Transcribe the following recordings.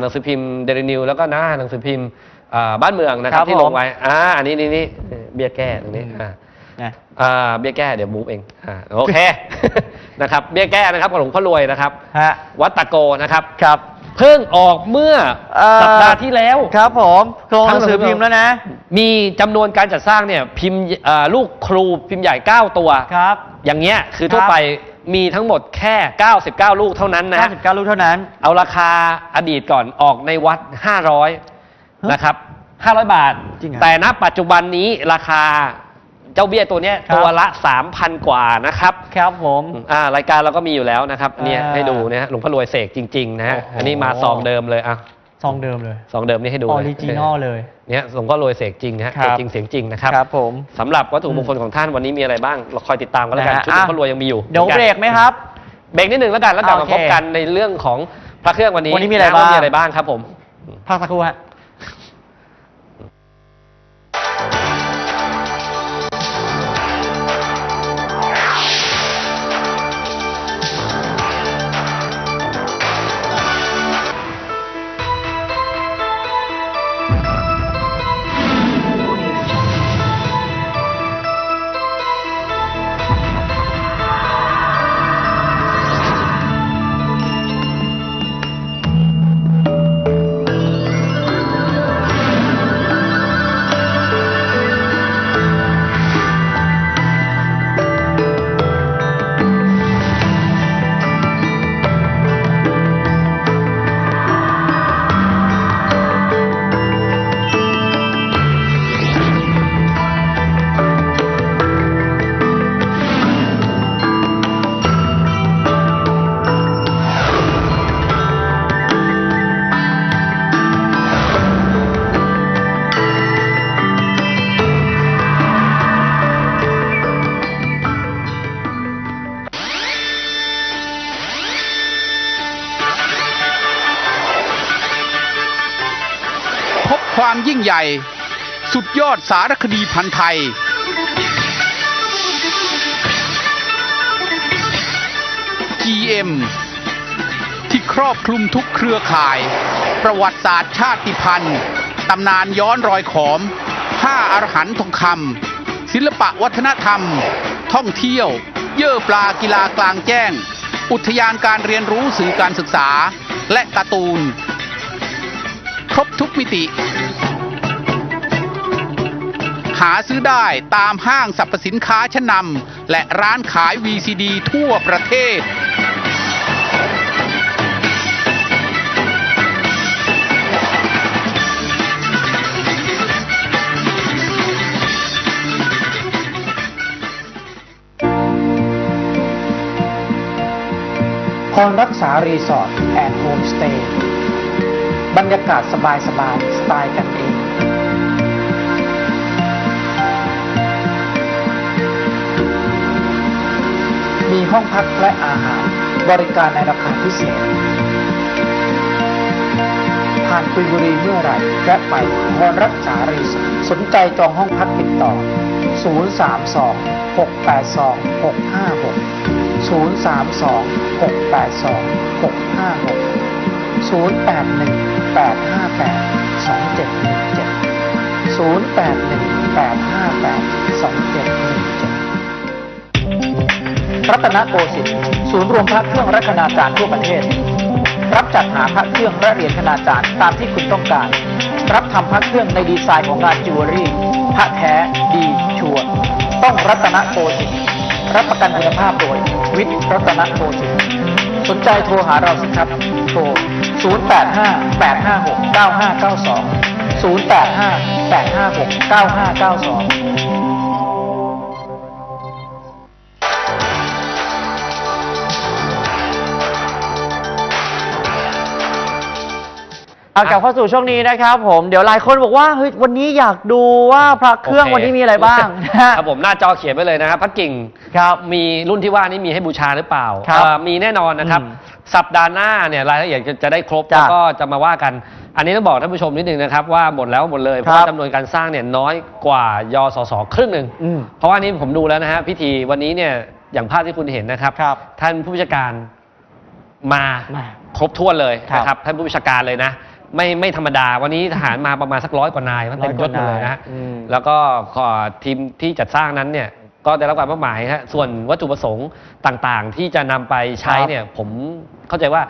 หนังสือพิมพ์เดลินิวแล้วก็หน้าหนังสือพิมพ์อ่าบ้านเมืองนะครัครับบที่ลงผมไว้อ่าอันนี้นี่นี่เบี้ยแก้ตรงนี้อืมอ่านะอ่าเบี้ยแก้เดี๋ยวมูฟเองอ่าโอเคนะครับเบี้ยแก้นะครับของหลวงพ่อรวยนะครับฮะวัดตะโกนะครับครับ เพิ่งออกเมื่อเอ่อสัปดาห์ที่แล้วครับผมลงหนังสือพิมพ์แล้วนะ มีจำนวนการจัดสร้างเนี่ยพิมพ์เอ่อลูกครูพิมพ์ใหญ่ 9 ตัวครับ อย่างเงี้ยคือทั่วครับไป มีทั้งหมดแค่ 99 ลูกเท่านั้นนะ99 ลูกเท่านั้น เอาราคาอดีตก่อนออกในวัด 500 นะครับ 500 บาท จริงเหรอแต่ณปัจจุบันนี้ราคาเจ้าเบี้ยตัวเนี้ยครับ ตัวละ 3,000 กว่านะครับ ครับผม อ่ารายการเราก็มีอยู่แล้วนะครับเนี่ยอ่าให้ดูนะฮะหลวงพ่อรวยเสกจริง ๆ นะฮะ โอ้โห อันนี้มาซองเดิมเลยอะ ซองเดิมเลยซองเดิมนี่ให้ดูออเลยริจินอลเลยเนี่ยหลวงพ่อรวยเสกจริงนะฮะครับเสกจริงเสียงจริงนะครับครับผมสำหรับวัตถุมงคลของท่านวันนี้มีอะไรบ้างเราคอยติดตามกันแล้วกันนะฮะชุดหลวงพ่ออะรวยยังมีอยู่เดี๋ยวหมือนเบกันรกไหมครับเบรกนิดหนึ่งแล้วกันแล้วกลับมาโอเคพบกันในเรื่องของพระเครื่องวันนี้วันนี้มีอะไรว่าบ้างมีอะไรบ้างครับผมพักสักครู่ฮะ ญ่ สุดยอดสารคดีพันธ์ไทย GM ที่ครอบคลุมทุกเครือข่าย ประวัติศาสตร์ชาติพันธุ์ตำนานย้อนรอยขอมผ้าอรหันต์ทองคำศิลปะวัฒนธรรม ท่องเที่ยว เย่อปลากีฬากลางแจ้ง อุทยานการเรียนรู้สื่อการศึกษา และการ์ตูน ครบทุกมิติาซื้อได้ตามห้างสรรพสินค้าชั้นนำและร้านขาย VCD ทั่วประเทศพรรักษารีสอร์ทแอนด์โฮมสเตย์บรรยากาศสบายสบายสไตล์กันเอง มีห้องพักและอาหารบริการในราคาพิเศษ ผ่านกุยบุรีเมื่อไหร่แวะไปพรรักษารีสอร์ทสนใจจองห้องพักติดต่อ 032 682 656 032 682 656 0818582717 0818582717 รัตนโกสินทร์ศูนย์รวมพระเครื่องและคณาจารย์ทั่วประเทศ รับจัดหาพระเครื่องและเหรียญคณาจารย์ตามที่คุณต้องการ รับทำพระเครื่องในดีไซน์ของงานจิวเวลรี่ พระแท้ดีชัวร์ต้องรัตนโกสินทร์รับประกันคุณภาพโดย วิทย์รัตนโกสินทร์สนใจโทรหาเราสิครับ โทร 085 856 เอากลับเข้าสู่ช่วงนี้นะครับผมเดี๋ยวหลายคนบอกว่าเฮ้ยวันนี้อยากดูว่าพระเครื่องโวันนี้มีอะไรบ้างนะฮะ ครับผมหน้าจอเขียนไว้เลยนะครับพระกิ่งครับมีรุ่นที่ว่านี้มีให้บูชาหรือเปล่าครับเอ่อมีแน่นอนนะครับ อืมสัปดาห์หน้าเนี่ยรายละเอียดจะจะได้ครบจ้ะแล้วก็จะมาว่ากัน อันนี้ต้องบอกท่านผู้ชมนิดนึงนะครับว่าหมดแล้วหมดเลยเพราะครับว่าจำนวนการสร้างเนี่ยน้อยกว่ายสสครึ่งหนึ่งอืมเพราะว่านี่ผมดูแล้วนะฮะพิธีวันนี้เนี่ยอย่างภาพที่คุณเห็นนะครับ ครับท่านผู้จัดการมามาครบถ้วนเลยครับ นะครับท่านผู้บัญชาการเลยนะ ไม่ไม่ธรรมดา วันนี้ทหารมาประมาณสักร้อยกว่านายมันเต็มยศหมดเลยนะอืม แล้วก็ขอทีมที่จัดสร้างนั้นเนี่ยก็ได้รับการมอบหมายฮะส่วนวัตถุประสงค์ต่างๆ ที่จะนำไปใช้ครับเนี่ยผมเข้าใจว่า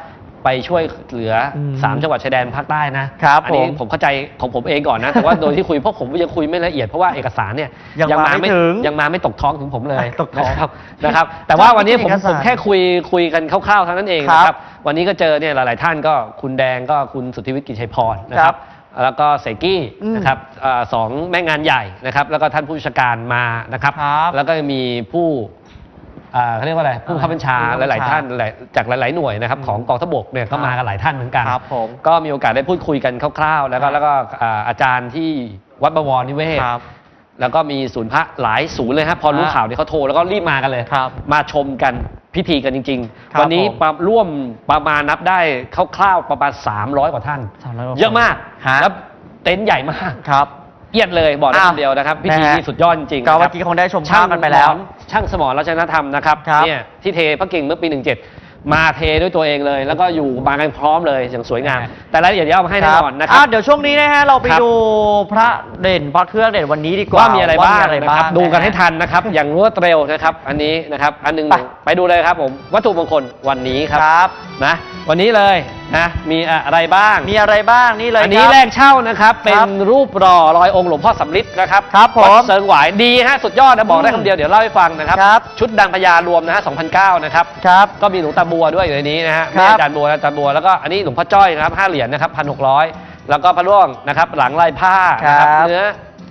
ไปช่วยเหลืออมสามจังหวัดชายแดนภาคใต้นะครับอันี้ผมผมเข้าใจของผมเองก่อนนะ แต่ว่าโดยที่คุยเพราะผมยังคุยไม่ละเอียดเพราะว่าเอกสารเนี่ยยังมาไม่ถึงยังมาไม่ตกท้องถึงผมเลยตกท้องนะครับนะครับ แต่ว่าวันนี้ผมเอกสารผมแค่คุยคุยกันคร่าวๆเท่านั้นเองครับนะครับวันนี้ก็เจอเนี่ยหลาย ๆ ท่านก็คุณแดงก็คุณสุทธิวิทย์กิจชัยพรนะคครัรับบ แล้วก็เสกี้อืมนะครับเอ่อสองแม่งานใหญ่นะครับ แล้วก็ท่านผู้บัญชาการมานะครับ ครับแล้วก็มีผู้อ่า เขาเรียกว่าอะไรผู้บังคับบัญชาผู้บังคับบัญชาหลายๆท่านหลายจากหลายๆหน่วยนะครับอืมของกองทพบกเนี่ยก็มากันหลายท่านเหมือนกันครับผมก็มีโอกาสได้พูดคุยกันคร่าวๆ แล้วก็ครับแล้วก็อ่าอาจารย์ที่วัดบวรนิเวศครับแล้วก็มีศูนย์พระหลายศูนย์เลยฮะพอรู้ฮะข่าวเนี่ยเขาโทรแล้วก็รีบมากันเลยครับมาชมกันพิธีกันจริงครับๆวันนี้ผมประร่วมประมาณนับได้คร่าวๆประมาณ 300 กว่าท่าน300กว่าคนเยอะมากฮะแล้วเต็นท์ใหญ่มากครับ เอียดเลยบอกได้อ้าวคำเดียวนะครับพิธีนะฮะ นี้สุดยอดจริงๆก็นะเมื่รัอบกี้คงได้ชมภาพกันไปแล้วหมอนช่างสมรรัชนธรรมนะครับครับ เนี่ยที่เทพระกิ่งเมื่อปี 17 มาเทด้วยตัวเองเลย แล้วก็อยู่มากันพร้อมเลยอย่างสวยงาม แต่รายละเอียดเดี๋ยวเอามาให้แน่นอนนะครัอ่บ เดี๋ยวช่วงนี้นะฮะเราไปครับ ดูพระเด่นพระเครื่องเด่นวันนี้ดีกว่าว่ามีอะไรบ้างว่มีนะครับดูกันให้ทันนะครับ อย่างรวดเร็วนะครับ อันนี้นะครับ อันหนึงไปไปดูเลยครับผมวัตถุมงคลวันนี้ครับ ครับ นะวันนี้เลยนะมีอะไรบ้าง มีอะไรบ้างนี่เลยอันนี้ครับแรกเช่านะครับ เป็ครันบรูปรอรอยองค์หลวงพ่อสำริดนะครับครับผมวัดเซิงหวายดีฮะสุดยอดนะบอกได้อืมคำเดียวเดี๋ยวเล่าให้ฟังนะครับครับ ชุดดังพญารวมนะฮะ2009นะครับครับก็มีหลวงตาบัวด้วยอยู่ในนี้นะฮะครับแม่อาจารย์บัวอาจารย์บัวแล้วก็อันนี้หลวงพ่อจ้อยนะครับห้าเหรียญนะครับพันหกร้อยแล้วก็พระร่วงนะครับหลังลายผ้านะครับครับเนื้อ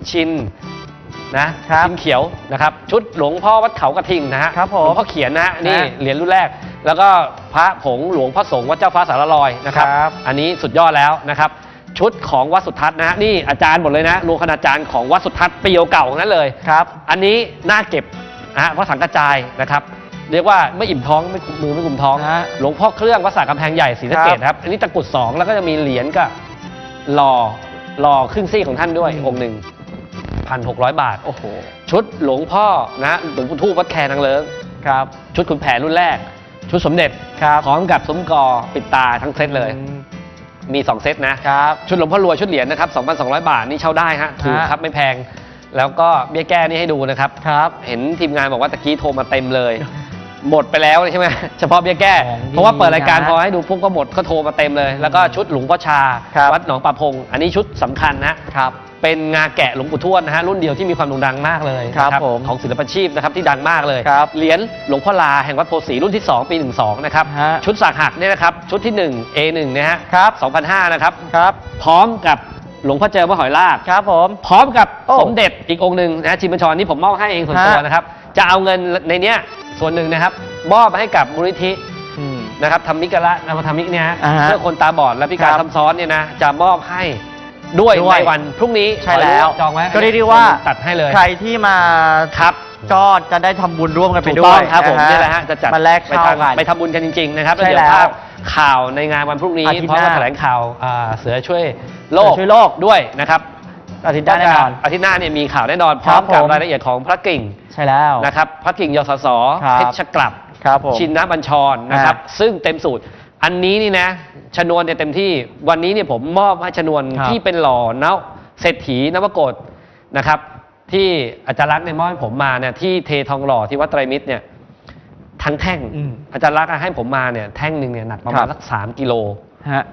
ชินนะครับชินเขียวนะครับ ชุดหลวงพ่อวัดเขากระทิงนะฮะครับผมหลวงพ่อเขียนนะฮะนี่ฮะเหรียญรุ่นแรก แล้วก็พระผงหลวงพ่อสงฆ์วัดเจ้าฟ้าสารลอยนะครับ ครับ อันนี้สุดยอดแล้วนะครับ ชุดของวัดสุทัศน์นะฮะนี่อาจารย์หมดเลยนะรวมคณาจารย์ของวัดสุทัศน์ปีเก่าๆทั้งนั้นเลย ครับ อันนี้น่าเก็บนะฮะเพราะสังกระจายนะครับ เรียกว่าไม่อิ่มท้องไม่คุมมือไม่คุมท้อง ฮะหลวงพ่อเครื่องวัดสระกำแพงใหญ่ศรีสะเกดครับครับ อันนี้ตะกรุดสองแล้วก็จะมีเหรียญกับหล่อหล่อครึ่งซี่ของท่านด้วยอืม องค์หนึ่งพันหกร้อยบาท โอ้โห ชุดหลวงพ่อนะหลวงปู่ทูปวัดแคนนางเลิงครับ ชุดขุนแผนรุ่นแรก ชุดสมเด็จครับพร้อมกับซุ้มกอปิดตาทั้งเซตเลยอืมมี 2 เซตนะครับ ชุดหลวงพ่อรวยชุดเหรียญนะครับ 2,200 บาทนี่เช่าได้ฮะถูกฮะครับไม่แพง แล้วก็เบี้ยแก้นี่ให้ดูนะครับครับ เห็นทีมงานบอกว่าตะกี้โทรมาเต็มเลย หมดไปแล้วใช่ไหมเฉพาะเบี้ยแก้ของดีเพราะว่าเปิดรายการนะพอให้ดูปุ๊บก็หมดก็โทรมาเต็มเลย แล้วก็ชุดหลวงพ่อชาครับวัดหนองปลาพง อันนี้ชุดสำคัญนะครับ เป็นงาแกะหลวงปู่ทวดนะฮะรุ่นเดียวที่มีความโด่งดังมากเลยครับนะผมของศิลปาชีพนะครับที่ดังมากเลยครับเหรียญหลวงพ่อลาแห่งวัดโพสีรุ่นที่ 2 ปี 12 นะครับ ฮะชุดสากหักเนี่ยนะครับชุดที่ 1 A1 นะฮะครับ2,500นะครับ ครับ พร้อมกับหลวงพ่อเจอพระหอยลาก ครับผม พร้อมกับโอ้สมเด็จอีกองค์หนึ่งนะชิมบัญชรนี่ผมมอบให้เองส่วนตัวฮะ นะครับ จะเอาเงินในเนี้ยส่วนหนึ่งนะครับมอบให้กับมูลนิธิ อืม นะครับธรรมิกละนามธรรมิกเนี่ยฮะอ่าฮะเพื่อคนตาบอดและพิการครับ ซ้ำซ้อนเนี่ยนะจะมอบให้ ด้วยด้วย ในวันพรุ่งนี้ใช่แล้ว จองไว้ ก็เรียกได้ว่าตัดให้เลย ใครที่มาครับก็จะได้ทำบุญร่วมกันไปถูกด้ต้วอยงครับผมฮนี่แหละฮะจะจัดมาแลกไปข้าวทำกันไปทำบุญกันจริง ๆ นะครับใช่แล้วเดี๋ยวแล้วภาพข่าวในงานวันพรุ่งนี้อาทิตย์เพราะหว่าน้าแถลงข่าวอ่าเสือช่วยโลกเสือช่วยโลก ด้วยนะครับอาทิตย์หน้าแน่นอน อาทิตย์หน้าเนี่ยมีข่าวแน่นอนพครัร้อบมกับผม รายละเอียดของพระกิ่งใช่แล้ว นะครับพระกิ่งยศสครับ เพชรกลับ ครับผม ชินนบัญชรนะครับอ่าซึ่งเต็มสูตร อันนี้นี่นะ ชนวนเนี่ยเต็มที่ วันนี้เนี่ยผมมอบให้ชนวนครับ ที่เป็นหล่อเนาเศรษฐีนวโกฏนะครับ ที่อาจารย์รักษณ์ในยมอบให้ผมมาเนี่ยที่เททองหล่อที่วัดไตรมิตรเนี่ยทั้งแท่งอืมอาจารย์รักษณ์ให้ผมมาเนี่ยแท่งหนึ่งเนี่ยหนักประมาครัณบ สักสามกิโล ฮะ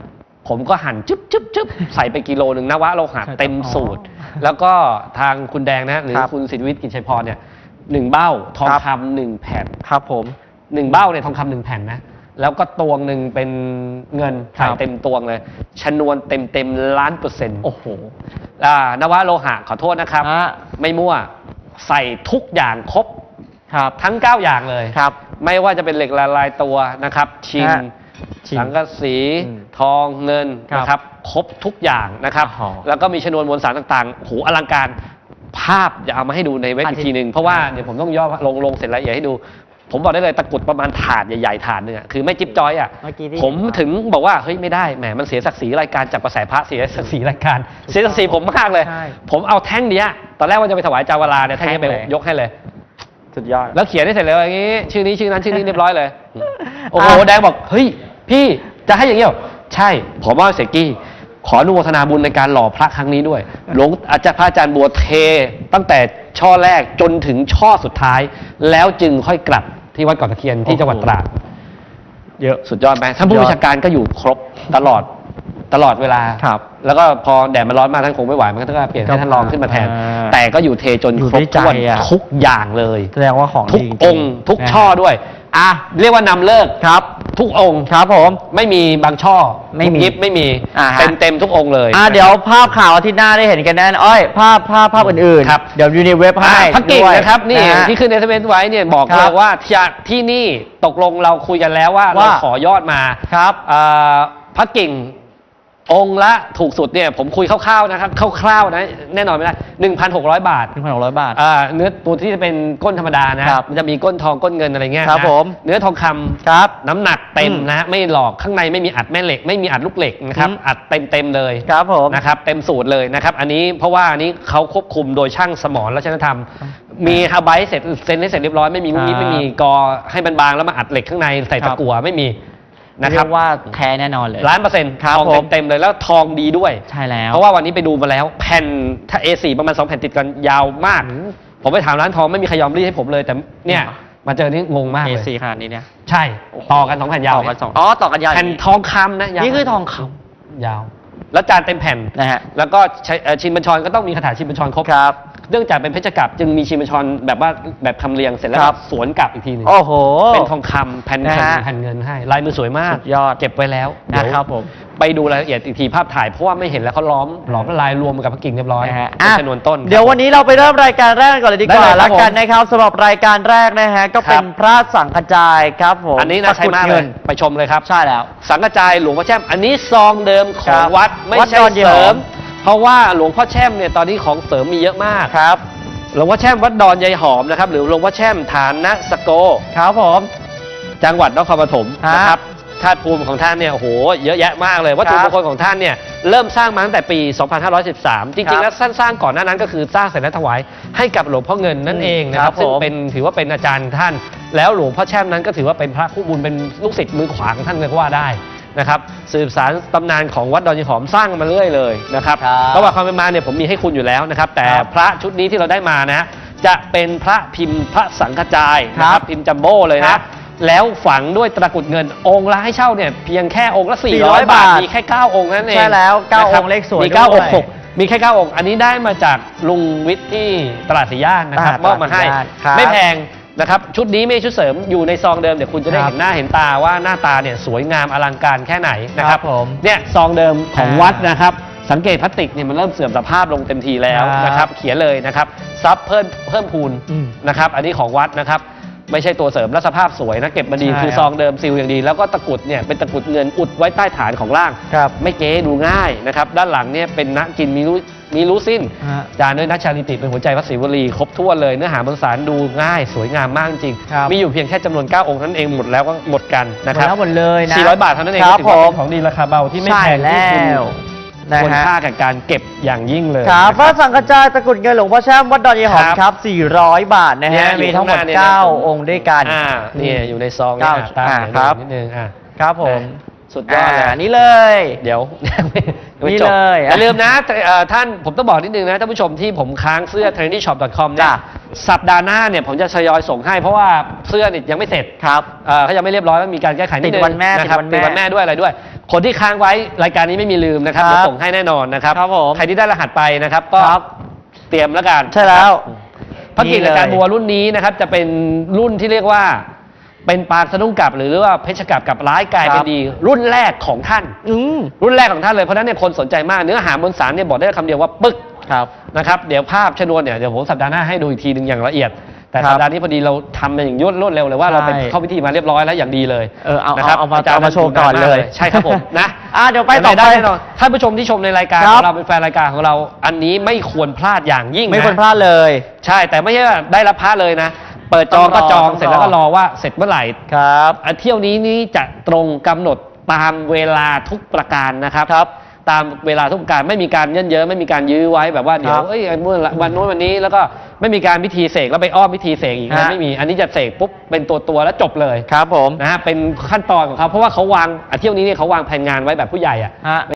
ผมก็หั่นจึ๊บจึ๊บจึ๊บ ใส่ไปกิโลหนึ่งนวะโลหะใช่เต็มสูตร แล้วก็ทางคุณแดงนะหรือครับคุณสิทธิวิทย์กิจชัยพรเนี่ยหนึ่งเบ้าทองครับ คำหนึ่งแผ่นครับผม หนึ่งเบ้าเนี่ยทองคำหนึ่งแผ่นนะ แล้วก็ตวงหนึ่งเป็นเงินครัใส่บเต็มตวงเลย ชนวนเต็มเต็มๆล้านเปอร์เซ็นต์โอ้โหอ่านวะโลหะขอโทษนะครับ ฮะไม่มั่วใส่ทุกอย่างครบครับทั้ง 9 อย่างเลย ครับ ไม่ว่าจะเป็นเหล็กละลายตัวนะครับ ชินฮะชินสังกะสี อืมทองเงินครับนะครับ ครบทุกอย่างนะครับ อ๋อแล้วก็มีชนวนมวลสารต่างๆโหอลังการภาพจะเอามาให้ดูในเว็บอาอีกทิตย์ทีหนึ่งเพราะว่าเดี๋ยวผมต้องย่อลงลงเสร็จแล้วอย่าให้ดู ผมบอกได้เลยตะกรุดประมาณถาดใหญ่ๆถาดหนึ่งอะคือไม่จิ๊บจอยอะเมื่อกี้ที่ ผมถึงบอกว่าเฮ้ยไม่ได้แหมมันเสียศักดิ์ศรีรายการจากกระแสพระเสียศักดิ์ศรีรายการ เสียศักดิ์ศรีผมมากเลย ใช่ผมเอาแท่งเนี้ยตอนแรกว่าจะไปถวายจาวราเนี่ยแท่งเนี้ยไปแท่งเลย ยกให้เลย สุดยอด แล้วเขียนให้เสร็จเลยอย่างงี้ชื่อนี้ชื่อนั้นชื่อนี้เรียบร้อยเลย โอ้โหอะแดงบอกเฮ้ย พี่จะให้อย่างนี้เหรอใช่ ผมว่าเสกกี้ ขออนุโมทนาบุญในการหล่อพระครั้งนี้ด้วยหลวงอาจารย์พระอาจารย์บัวเท ตั้งแต่ช่อแรกจนถึงช่อสุดท้าย แล้วจึงค่อยกลับ ที่วัดเกาะตะเคียนที่จังหวัดตราด เยอะ สุดยอดไหมท่านผู้สุดยอด บัญชาการก็อยู่ครบตลอดตลอดเวลา ครับแล้วก็พอแดดมันร้อนมากท่านคงไม่ไหวมันก็ต้องเปลี่ยนให้ท่านรองขึ้นมาแทน อ่าแต่ก็อยู่เทจนอยู่ครบด้วยใจถ้วนอะ ทุกอย่างเลย แสดงว่าของทุกดีจริองค์ ทุกนะฮะช่อด้วย อะ เรียกว่านำเลิกครับ ทุกองค์ ครับผม ไม่มีบางช่อไม่มีทุกยิบไม่มีอ่าฮะ เต็มเต็มๆทุกองค์เลยอ่าเดี๋ยวภาพข่าวอาทิตย์หน้าได้เห็นกันแน่นอ้อย ภาพภาพภาพอื่นๆครับเดี๋ยวอยู่ในเว็บอ่าให้พระกิ่งด้วยนะครับนี่ะฮะที่ขึ้นในเทเวนไว้เนี่ยบอกครัเลบยว่าที่ที่นี่ตกลงเราคุยกันแล้วว่าเราว่า ขอยอดมาครับอ่าพระกิ่ง องค์ละถูกสุดเนี่ยผมคุยคร่าวๆนะครับคร่าวๆนะแน่นอนไม่ได้1,600 บาทหนึ่งพันหกร้อยบาท อ่าเนื้อตัวที่จะเป็นก้นธรรมดานะครับมันจะมีก้นทองก้นเงินอะไรเงี้ยครับนะผมเนื้อทองคำครับน้ำหนักเต็มอืมนะ ไม่หลอกข้างในไม่มีอัดแม่เหล็ก ไม่มีอัดลูกเหล็กนะครับอืมอัดเต็มเต็มๆเลยครับผมนะครับเต็มสูตรเลยนะครับอันนี้เพราะว่าอันนี้เขาควบคุมโดยช่างสมรและชันธรรม มีฮาไบต์เสร็จเซ็นให้เสร็จเรียบร้อยไม่มีงุ้งงิ้ครับไม่มีกอให้มันบางแล้วมาอัดเหล็กข้างในใส่ครัตะบกั่วไม่มี นะคเรีรัยบกว่าแท้แน่นอนเลยล้านเปอร์เซ็นต์ครับทองผมเต็มๆเลยแล้วทองดีด้วย ใช่แล้ว เพราะว่าวันนี้ไปดูมาแล้ว แผ่นถ้า A4 ประมาณ 2 แผ่นติดกันยาวมาก ผมไปถามร้านทองไม่มีใครยอมรีดให้ผมเลยแต่เนี่ยอ๋อมาเจอนี่งงมากเอเลยซีขนาดนี้เนี่ยใช่ต่อกันสองแผ่นยาวต่อกันสองอ๋อต่อกันยาวแผ่นทองคำนะยาวนี่คือทองคยาว แล้วจานเต็มแผ่นำนะฮะแล้วก็ใช้เอ่อชินบัญชรก็ต้องมีคาถาชินบัญชรครบครับ เนื่องจากเป็นเพชรกลับจึงมีชินบัญชรแบบว่าแบบคำเรียงเสร็จแล้วครับ สวนกลับอีกทีหนึงโอ้โห เป็นทองคำแผ่นนะแผ่นฮะแผ่นเงินให้ลายมือสวยมากสุดยอดเก็บไว้แล้วเดี๋ยวนะครับผมไปดูรายละเอียดอีกทีภาพถ่ายเพราะว่าไม่เห็นแล้วเขาล้อมหลอมละลายรวมกับพระกิ่งเรียบร้อยนะฮะเป็นอะชนวนต้นเดี๋ยววันนี้เราไปเริ่มรายการแรกกันก่อนเลยดีกได้ว่าเลยครับแล้วกันนะครับสำหรับรายการแรกนะฮะก็เป็ครันบพระสังฆจายครับผมอันนี้น่าใช้มากตะเลรุยดงิไปชมเลยครับ ใช่แล้ว สังกระจายหลวงพ่อแช่มอันนี้ซองเดิมขครัองบวัดไม่วัดใช่ดอนยายเสหริอมม เพราะว่าหลวงพ่อแช่มเนี่ยตอนนี้ของเสริมมีเยอะมากครับ หลวงพ่อแช่มวัดดอนยายหอมนะครับ หรือหลวงพ่อแช่มฐานนะสโก ครับผม จังหวัดนครปฐมฮะนะครับธาตุภูมิของท่านเนี่ยโอ้โหเยอะแยะมากเลยวัตถุคมรับงคลของท่านเนี่ยเริ่มสร้างมาตั้งแต่ปี 2513จครัริงบๆแล้วท่านสร้างก่อนหน้านั้นก็คือสร้างเสร็จแล้วถวายให้กับหลวงพ่อเงินนั่นเองนะคครัรับบซึ่งผม เป็นถือว่าเป็นอาจารย์ท่าน แล้วหลวงพ่อแช่มนั้นก็ถือว่าเป็นพระคู่บุญเป็นลูกศิษย์มือขวาของท่านเลยก็ว่าได้ นะครับสืบสารตำนานของวัดดอนยายหอมสร้างมาเรื่อยเลยนะครับครับประวัติความเป็นมาเนี่ยผมมีให้คุณอยู่แล้วนะครับ แต่ครับพระชุดนี้ที่เราได้มานะฮะจะเป็นพระพิมพ์พระสังฆจายนะคครัรับบพิมพ์จัมโบ้เลยครันะบแล้วฝังด้วยตะกรุดเงินองค์ละให้เช่าเนี่ยเพียงแค่องค์ละ 400 400บาทบาทมีแค่ 9 องค์นั่นเองใช่แล้วเก้านะครับองค์เลขสวยมีด้วย9องค์6 มีแค่ 9 องค์ อันนี้ได้มาจากลุงวิทย์ที่ตลาดสีย่านนะครับอ่ามอบมาให้ตลาดสีย่านครับไม่แพง นะครับชุดนี้ไม่ใช่ชุดเสริมอยู่ในซองเดิมเดี๋ยวคุณจะได้ครับเห็นหน้าเห็นตาว่าหน้าตาเนี่ยสวยงามอลังการแค่ไหนนะคครัรับบผมเนี่ยซองเดิมของอ่าวัดนะครับ สังเกตพลาสติกเนี่ยมันเริ่มเสื่อมสภาพลงเต็มทีแล้วครับนะครับเขียนเลยนะครับซับเพิ่มเพิ่มพูนอืม นะครับอันนี้ของวัดนะครับ ไม่ใช่ตัวเสริมและสภาพสวยนะเก็บมาดีใช่คือครับซองเดิมซิลอย่างดี แล้วก็ตะกรุดเนี่ยเป็นตะกรุดเงินอุดไว้ใต้ฐานของล่าง ครับ ไม่เก๋ดูง่ายนะครับ ด้านหลังเนี่ยเป็นนักกินมีรู้มีรู้สิ้น ฮะ จานด้วยนักชาลิติเป็นหัวใจวัดศรีวลีครบถ้วนเลยเนื้อหาบนสารดูง่ายสวยงามมากจริง ครับ มีอยู่เพียงแค่จำนวน 9 องค์เท่านั้นเองหมดแล้วก็หมดกันนะหมคดรับแล้วหมดเลยนะ400 บาทเท่านั้นเองครับถือว่าผเป็ม นของดีราคาเบาที่ไม่ใช่แพงที่คุณแล้ว นะควรฮะ ค่ากับการเก็บอย่างยิ่งเลย ครับนะพระสังฆจายตะกรุดเงินหลวงพ่อแช่มวัดดอนยายหอมครับครับ400 บาทนะเนี่ฮะยอยู่มีทั้งหมด ข้างหน้าเนี่ยนะผม9องค์ด้วยกัน อ่านี่อยู่ในซองเก้าเนี่ยตามอ่าเดี๋ยวครับ นิดนึงอะ ครับผม สุดยอดเลยานี่เลย เดี๋ยวยังไม่ยังไม่นี่จบเลยอย่าลืมนะเอ่อท่านผมต้องบอกนิดนึงนะท่านผู้ชมที่ผมค้างเสื้อ trendyshop.com เนี่ยจ้ะ สัปดาห์หน้าเนี่ยผมจะทยอยส่งให้ เพราะว่าเสื้อเนี่ยยังไม่เสร็จครับ เอ่อเขายังไม่เรียบร้อยว่ามีการแก้ไขนิดนึงติดวันแม่นะครับติดวันแม่ติดวันแม่ด้วยอะไรด้วย คนที่ค้างไว้รายการนี้ไม่มีลืมนะครับครับเดี๋ยวส่งให้แน่นอนนะครับครับผม ใครที่ได้รหัสไปนะครับก็ครับ เตรียมแล้วกัน ใช่แล้วพระกิจนี่เลยการบัวรุ่นนี้นะครับจะเป็นรุ่นที่เรียกว่า เป็นปางสะดุ้งกลับหรือว่าเพชรกลับกับร้ายกลายเป็นดี รุ่นแรกของท่าน อืมรุ่นแรกของท่านเลยเพราะฉะนั้นเนี่ยคนสนใจมากเนื้อหาบนสารเนี่ยบอกได้คำเดียวว่าปึ๊กครับนะครับเดี๋ยวภาพชนวนเนี่ยเดี๋ยวผมสัปดาห์หน้าให้ดูอีกทีหนึ่งอย่างละเอียด แต่ครับสัปดาห์นี้พอดีเราทำมาอย่างรวดเร็วเลยว่าเราไปใช่ เข้าพิธีมาเรียบร้อยแล้วอย่างดีเลยเออเอานะเอาครับเอามาจรย์เอามาโชว์ก่อนเลยใช่ครับผมนะ อ่าเดี๋ยวไปต่อได้ไป แน่นอนท่านผู้ชมที่ชมในรายการคขรัอบงเราเป็นแฟนรายการของเรา อันนี้ไม่ควรพลาดอย่างยิ่งนะไม่ควรพลาดเลย ใช่แต่ไม่ใช่ว่าได้รับพระเลยนะ เปิดจองก็จองต้องรอเสร็จแล้วก็รอว่าเสร็จเมื่อไหร่ครับอะเที่ยวนี้นี้จะตรงกำหนดตามเวลาทุกประการนะครับ ครับ ตามเวลาทุกประการไม่มีการเยินเยอะไม่มีการยื้อไว้แบบว่าเดี๋ยวครับเอ้ยเมื่อวันโน้นวันนี้แล้วก็ไม่มีการพิธีเสกแล้วไปอ้อมพิธีเสกอีกนะฮะ ไม่มีอันนี้จะเสกปุ๊บเป็นตัวตัวๆแล้วจบเลยครับผมนะฮะเป็นขั้นตอนของเขาเพราะว่าเขาวางอะเที่ยวนี้เนี่ยเขาวางแผนงานไว้แบบผู้ใหญ่อะ ฮะ